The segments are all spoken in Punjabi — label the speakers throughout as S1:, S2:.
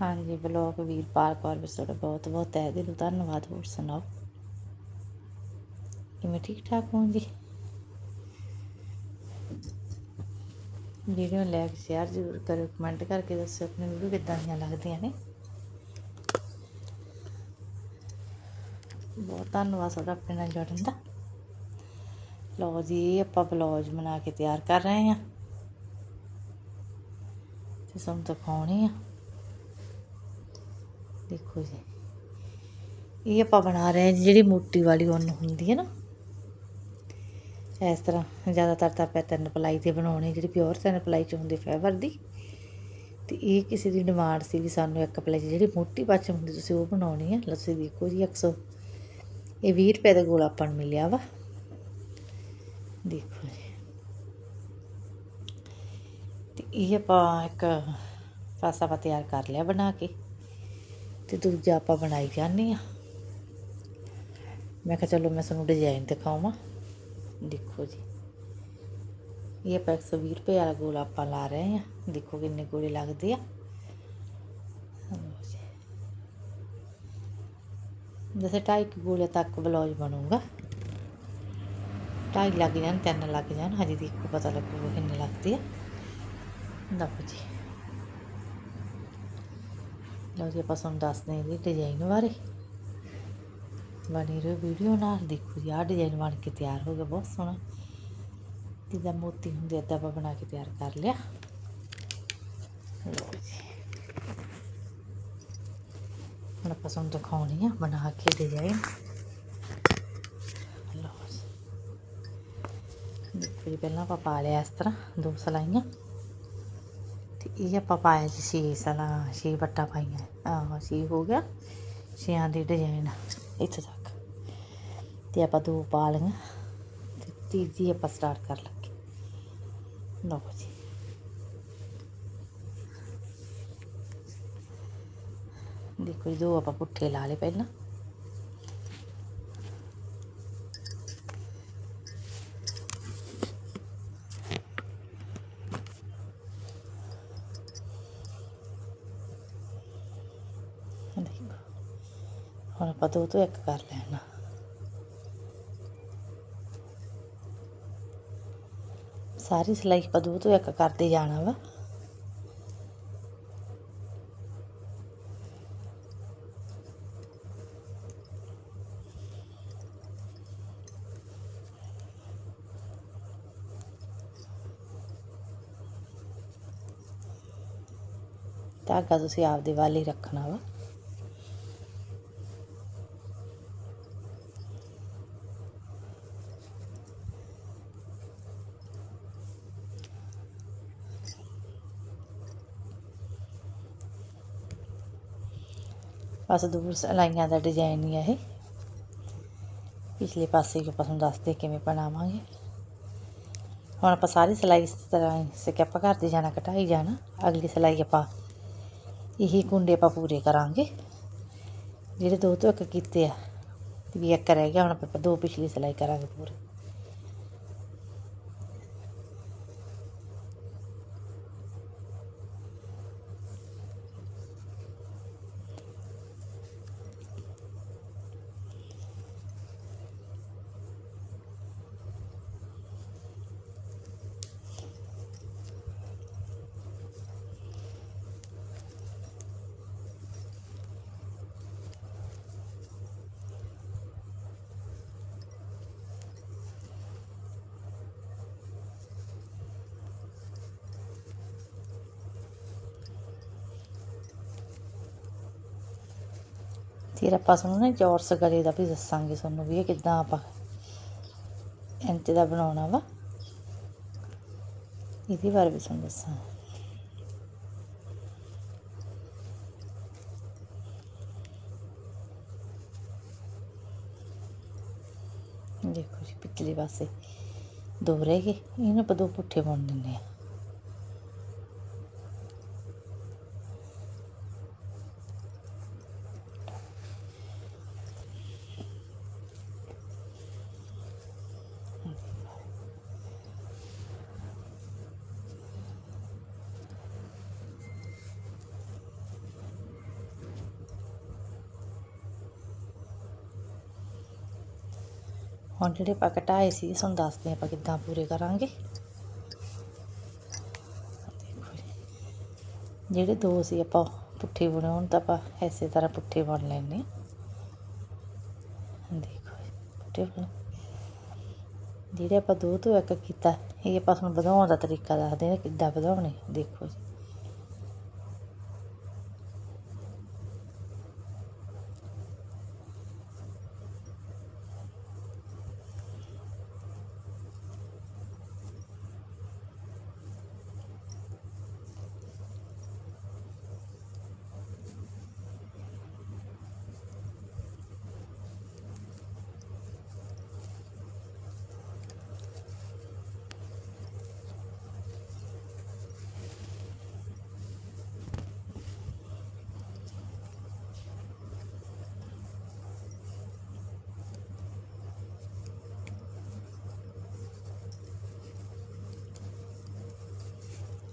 S1: ਹਾਂਜੀ, ਬਲੌਗ ਵੀਰਪਾਲ ਕੌਰ ਵਿੱਚ ਤੁਹਾਡਾ ਬਹੁਤ ਬਹੁਤ ਤਹਿ ਦਿਲੋਂ ਧੰਨਵਾਦ। ਹੋਰ ਸੁਣਾਓ? ਕਿਵੇਂ ਠੀਕ ਠਾਕ ਹੋ ਜੀ? ਵੀਡੀਓ ਲਾਈਕ ਸ਼ੇਅਰ ਜ਼ਰੂਰ ਕਰੋ ਕਮੈਂਟ ਕਰਕੇ ਦੱਸੋ ਆਪਣੀ ਵੀਡੀਓ ਕਿੱਦਾਂ ਦੀਆਂ ਲੱਗਦੀਆਂ ਨੇ। ਬਹੁਤ ਧੰਨਵਾਦ ਤੁਹਾਡਾ ਆਪਣੇ ਨਾਲ ਜੁੜਨ ਦਾ। ਲਓ ਜੀ, ਆਪਾਂ ਬਲੌਜ ਬਣਾ ਕੇ ਤਿਆਰ ਕਰ ਰਹੇ ਹਾਂ। ਤੇ ਤੁਹਾਨੂੰ ਦਿਖਾਉਣੇ ਆ। ਦੇਖੋ ਜੀ। ਇਹ ਆਪਾਂ ਬਣਾ ਰਹੇ ਹਾਂ ਜੀ, ਜਿਹੜੀ ਮੋਟੀ ਵਾਲੀ ਉੱਨ ਹੁੰਦੀ ਹੈ ਨਾ। ਇਸ ਤਰ੍ਹਾਂ ਜ਼ਿਆਦਾਤਰ ਤਾਂ ਆਪਾਂ ਤਿੰਨ ਪਲਾਈ ਤੇ ਬਣਾਉਣੇ ਜਿਹੜੀ ਪਿਓਰ ਤਿੰਨ ਪਲਾਈ ਚ ਹੁੰਦੀ ਫਾਈਬਰ ਦੀ। ਤੇ ਇਹ ਕਿਸੇ ਦੀ ਡਿਮਾਂਡ ਸੀ ਵੀ ਸਾਨੂੰ ਇੱਕ ਪਲਾਈ 'ਚ ਜਿਹੜੀ ਮੋਟੀ ਪੱਚ ਹੁੰਦੀ ਤੁਸੀਂ ਉਹ ਬਣਾਉਣੀ ਹੈ। ਲੱਸੀ ਦੇਖੋ ਜੀ 100 ਇਹ 20 ਰੁਪਏ ਦਾ ਗੋਲਾ ਆਪਾਂ ਨੂੰ ਮਿਲਿਆ ਵਾ। ਦੇਖੋ ਜੀ। ਤੇ ਇਹ ਆਪਾਂ ਇੱਕ ਪਾਸਾ ਆਪਾਂ ਤਿਆਰ ਕਰ ਲਿਆ ਬਣਾ ਕੇ। ਤੇ ਦੂਜਾ ਆਪਾਂ ਬਣਾਈ ਜਾਂਦੇ ਆ ਮੈਂ ਕਿਹਾ ਚਲੋ ਮੈਂ ਤੁਹਾਨੂੰ ਡਿਜ਼ਾਈਨ ਦਿਖਾਵਾਂ। ਦੇਖੋ ਜੀ। ਇਹ ਆਪਾਂ 120 ਰੁਪਏ ਵਾਲਾ ਗੋਲਾ ਆਪਾਂ ਲਾ ਰਹੇ ਆ ਦੇਖੋ ਕਿੰਨੇ ਗੋਲੇ ਲੱਗਦੇ ਆ। ਲਓ ਜੀ। ਜੈਸੇ ਢਾਈ ਕੁ ਗੋਲੇ ਤੱਕ ਬਲੌਜ ਬਣੂਗਾ। ਢਾਈ ਲੱਗ ਜਾਣ, ਤਿੰਨ ਲੱਗ ਜਾਣ। ਹਜੇ ਦੇਖੋ ਪਤਾ ਲੱਗੂਗਾ ਕਿੰਨੇ ਲੱਗਦੇ ਆ। ਲਓ ਜੀ, ਆਪਾਂ ਤੁਹਾਨੂੰ ਦੱਸਦੇ ਹਾਂ ਇਹਦੇ ਡਿਜ਼ਾਈਨ ਬਾਰੇ। ਬਣੀ ਰਹੋ ਵੀਡੀਓ ਨਾਲ। ਦੇਖੋ ਜੀ, ਆਹ ਡਿਜ਼ਾਈਨ ਬਣ ਕੇ ਤਿਆਰ ਹੋ ਗਿਆ, ਬਹੁਤ ਸੋਹਣਾ। ਜਿੱਦਾਂ ਮੋਤੀ ਹੁੰਦੇ ਅੱਧਾ ਆਪਾਂ ਬਣਾ ਕੇ ਤਿਆਰ ਕਰ ਲਿਆ। ਲਓ ਜੀ। ਹੁਣ ਆਪਾਂ ਤੁਹਾਨੂੰ ਦਿਖਾਉਣੀ ਆ ਬਣਾ ਕੇ ਡਿਜ਼ਾਈਨ ਲਓ ਜੀ। ਦੇਖੋ ਜੀ, ਪਹਿਲਾਂ ਆਪਾਂ ਪਾ ਲਿਆ ਇਸ ਤਰ੍ਹਾਂ, ਦੋ ਸਲਾਈਆਂ। ਇਹ ਆਪਾਂ ਪਾਇਆ ਜੀ ਛੇ ਸਲਾ ਛੇ ਵੱਟਾ ਪਾਈਆਂ। ਆਹੋ, ਛੇ ਹੋ ਗਿਆ। ਛੇਆਂ ਦੀ ਡਿਜ਼ਾਈਨ ਇੱਥੇ ਤੱਕ। ਤੇ ਆਪਾਂ ਦੋ ਪਾ ਲਈਆਂ। ਤੇ ਤੀਜੀ ਆਪਾਂ ਸਟਾਰਟ ਕਰ ਲੱਗੇ। ਲਓ ਜੀ। ਦੇਖੋ ਜੀ, ਦੋ ਆਪਾਂ ਪੁੱਠੇ ਲਾ ਲਏ ਪਹਿਲਾਂ ਦੇਖੋ ਹੁਣ ਆਪਾਂ ਦੋ ਤੋਂ ਇੱਕ ਕਰ ਲੈਣਾ। ਸਾਰੀ ਸਿਲਾਈ ਆਪਾਂ ਦੋ ਤੋਂ ਇੱਕ ਕਰਦੇ ਜਾਣਾ ਵਾ। ਧਾਗਾ ਤੁਸੀਂ ਆਪਦੇ ਵੱਲ ਹੀ ਰੱਖਣਾ ਵਾ। ਬਸ ਦੂਰ ਸਲਾਈਆਂ ਦਾ ਡਿਜ਼ਾਈਨ ਹੀ ਆ ਇਹ ਪਿਛਲੇ ਪਾਸੇ ਜੋ ਆਪਾਂ ਤੁਹਾਨੂੰ ਦੱਸਦੇ ਕਿਵੇਂ ਬਣਾਵਾਂਗੇ ਹੁਣ ਆਪਾਂ ਸਾਰੀ ਸਲਾਈ ਇਸ ਤਰ੍ਹਾਂ ਸਕਿਪ ਕਰਦੇ ਜਾਣਾ ਕਟਾਈ ਜਾਣਾ ਅਗਲੀ ਸਲਾਈ ਆਪਾਂ ਇਹੀ ਕੁੰਡੇ ਆਪਾਂ ਪੂਰੇ ਕਰਾਂਗੇ ਜਿਹੜੇ ਦੋ ਤੋਂ ਇੱਕ ਕੀਤੇ ਆ ਵੀ ਇੱਕ ਰਹਿ ਗਿਆ ਹੁਣ ਆਪਾਂ ਦੋ ਪਿਛਲੀ ਸਲਾਈ ਕਰਾਂਗੇ ਪੂਰੇ ਫਿਰ ਆਪਾਂ ਤੁਹਾਨੂੰ ਨਾ ਚੌਰਸ ਗਲੇ ਦਾ ਵੀ ਦੱਸਾਂਗੇ ਤੁਹਾਨੂੰ ਵੀ ਇਹ ਕਿੱਦਾਂ ਆਪਾਂ ਇੰਚ ਦਾ ਬਣਾਉਣਾ ਵਾ। ਇਹਦੇ ਬਾਰੇ ਵੀ ਤੁਹਾਨੂੰ ਦੱਸਾਂ। ਦੇਖੋ ਜੀ, ਪਿਛਲੇ ਪਾਸੇ ਦੋ ਰਹਿ ਗਏ। ਇਹਨੂੰ ਆਪਾਂ ਦੋ ਪੁੱਠੇ ਬੁਣ ਦਿੰਦੇ ਆ ਹੁਣ ਜਿਹੜੇ ਆਪਾਂ ਘਟਾਏ ਸੀ ਤੁਹਾਨੂੰ ਦੱਸਦੇ ਆਪਾਂ ਕਿੱਦਾਂ ਪੂਰੇ ਕਰਾਂਗੇ। ਦੇਖੋ ਜੀ। ਜਿਹੜੇ ਦੋ ਸੀ ਆਪਾਂ ਪੁੱਠੇ ਬੁਣੇ ਹੁਣ ਤਾਂ ਆਪਾਂ ਇਸੇ ਤਰ੍ਹਾਂ ਪੁੱਠੇ ਬੁਣ ਲੈਣੇ ਦੇਖੋ ਜੀ, ਪੁੱਠੇ ਬੁਣ। ਜਿਹੜੇ ਆਪਾਂ ਦੋ ਤੋਂ ਇੱਕ ਕੀਤਾ ਇਹ ਆਪਾਂ ਤੁਹਾਨੂੰ ਵਧਾਉਣ ਦਾ ਤਰੀਕਾ ਦੱਸਦੇ ਹਾਂ ਕਿੱਦਾਂ ਵਧਾਉਣੇ। ਦੇਖੋ ਜੀ।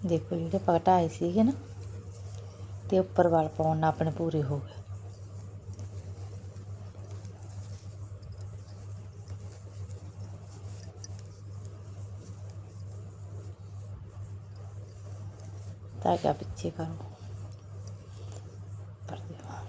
S1: ਦੇਖੋ ਜਿਹੜੇ ਆਪਾਂ ਘਟਾਏ ਸੀਗੇ ਨਾ ਤੇ ਉੱਪਰ ਵਾਲ ਪਾਉਣ ਨਾਲ ਆਪਣੇ ਪੂਰੇ ਹੋ ਗਏ ਧਾਗਾ ਪਿੱਛੇ ਕਰੋ ਪਰਦੇ ਵਾਲ।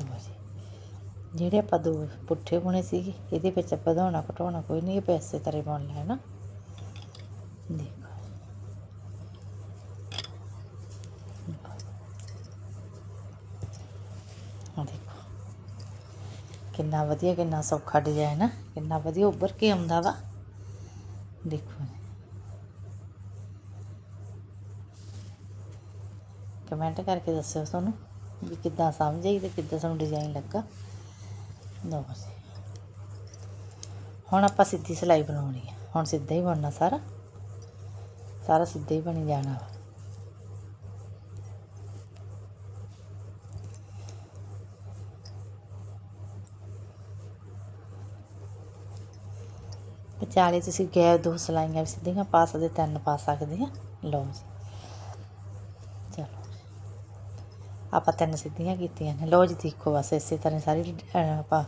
S1: ਲਓ ਜੀ। ਜਿਹੜੇ ਆਪਾਂ ਦੋ ਪੁੱਠੇ ਬੁਣੇ ਸੀਗੇ, ਇਹਦੇ ਵਿੱਚ ਆਪਾਂ ਵਧਾਉਣਾ, ਘਟਾਉਣਾ ਕੋਈ ਨਹੀਂ, ਇਹ ਪੈਸੇ ਤਰੇ ਬੁਣ ਲੈਣਾ ਦੇਖੋ। ਆਹ ਦੇਖੋ। ਕਿੰਨਾ ਵਧੀਆ, ਕਿੰਨਾ ਸੌਖਾ ਡਿਜ਼ਾਈਨ ਆ, ਕਿੰਨਾ ਵਧੀਆ ਉੱਭਰ ਕੇ ਆਉਂਦਾ ਵਾ। ਦੇਖੋ। ਕਮੈਂਟ ਕਰਕੇ ਦੱਸਿਓ ਤੁਹਾਨੂੰ ਵੀ ਕਿੱਦਾਂ ਸਮਝ ਆਈ ਤੇ ਕਿੱਦਾਂ ਤੁਹਾਨੂੰ ਡਿਜ਼ਾਈਨ ਲੱਗਾ। ਲਓ ਜੀ ਹੁਣ ਆਪਾਂ ਸਿੱਧੀ ਸਿਲਾਈ ਬਣਾਉਣੀ ਹੈ ਹੁਣ ਸਿੱਧਾ ਹੀ ਬਣਨਾ ਸਾਰਾ ਸਾਰਾ ਸਿੱਧਾ ਹੀ ਬਣੀ ਜਾਣਾ ਵਾ ਵਿਚਾਲੇ ਤੁਸੀਂ ਗੈਪ ਦੋ ਸਲਾਈਆਂ ਵੀ ਸਿੱਧੀਆਂ ਪਾ ਸਕਦੇ ਤਿੰਨ ਪਾ ਸਕਦੇ ਆ ਲਓ ਜੀ ਆਪਾਂ ਤਿੰਨ ਸਿੱਧੀਆਂ ਕੀਤੀਆਂ ਨੇ। ਲਓ ਜੀ, ਦੇਖੋ ਬਸ ਇਸੇ ਤਰ੍ਹਾਂ ਸਾਰੀ ਆਪਾਂ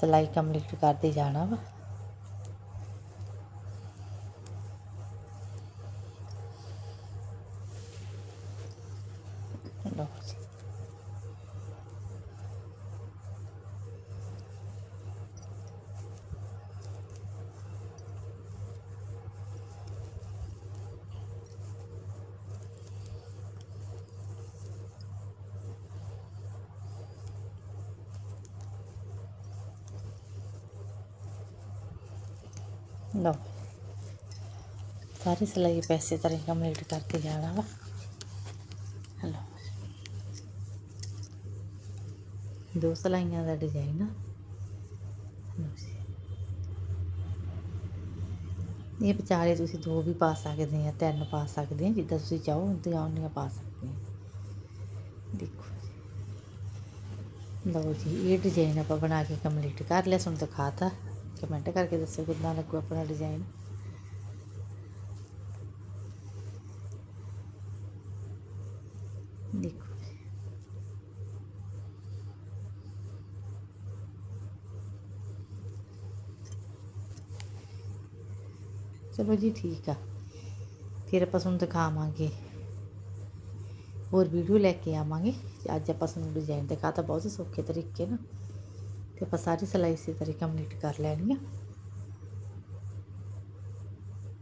S1: ਸਿਲਾਈ ਕੰਪਲੀਟ ਕਰਦੇ ਜਾਣਾ ਵਾ। ਲਓ। ਸਾਰੀ ਸਿਲਾਈ ਪੈਸੇ ਤਰ੍ਹਾਂ ਕੰਪਲੀਟ ਕਰਕੇ ਜਾਣਾ ਵਾ। ਲਓ। ਦੋ ਸਿਲਾਈਆਂ ਦਾ ਡਿਜ਼ਾਈਨ ਇਹ ਵਿਚਾਰੇ ਤੁਸੀਂ ਦੋ ਵੀ ਪਾ ਸਕਦੇ ਆ, ਤਿੰਨ ਪਾ ਸਕਦੇ ਆ, ਜਿੱਦਾਂ ਤੁਸੀਂ ਚਾਹੋ ਉਦਾਂ ਉਹਨੀਆਂ ਪਾ ਸਕਦੇ ਆ। ਦੇਖੋ ਜੀ। ਲਓ ਜੀ, ਇਹ ਡਿਜ਼ਾਈਨ ਆਪਾਂ ਬਣਾ ਕੇ ਕੰਪਲੀਟ ਕਰ ਲਿਆ, ਤੁਹਾਨੂੰ ਦਿਖਾਤਾ। ਕਮੈਂਟ ਕਰਕੇ ਦੱਸਿਓ ਕਿੱਦਾਂ ਲੱਗੂ ਆਪਣਾ ਡਿਜ਼ਾਈਨ। ਦੇਖੋ ਜੀ। ਚਲੋ ਜੀ ਠੀਕ ਆ। ਫਿਰ ਆਪਾਂ ਤੁਹਾਨੂੰ ਦਿਖਾਵਾਂਗੇ। ਹੋਰ ਵੀਡੀਓ ਲੈ ਕੇ ਆਵਾਂਗੇ। ਅੱਜ ਆਪਾਂ ਤੁਹਾਨੂੰ ਡਿਜ਼ਾਈਨ ਦਿਖਾਤਾ ਬਹੁਤ ਸੌਖੇ ਤਰੀਕੇ ਨਾਲ। ਤੇ ਆਪਾਂ ਸਾਰੀ ਸਿਲਾਈ ਇਸੇ ਤਰੀਕੇ ਕੰਪਲੀਟ ਕਰ ਲੈਣੀ ਆ।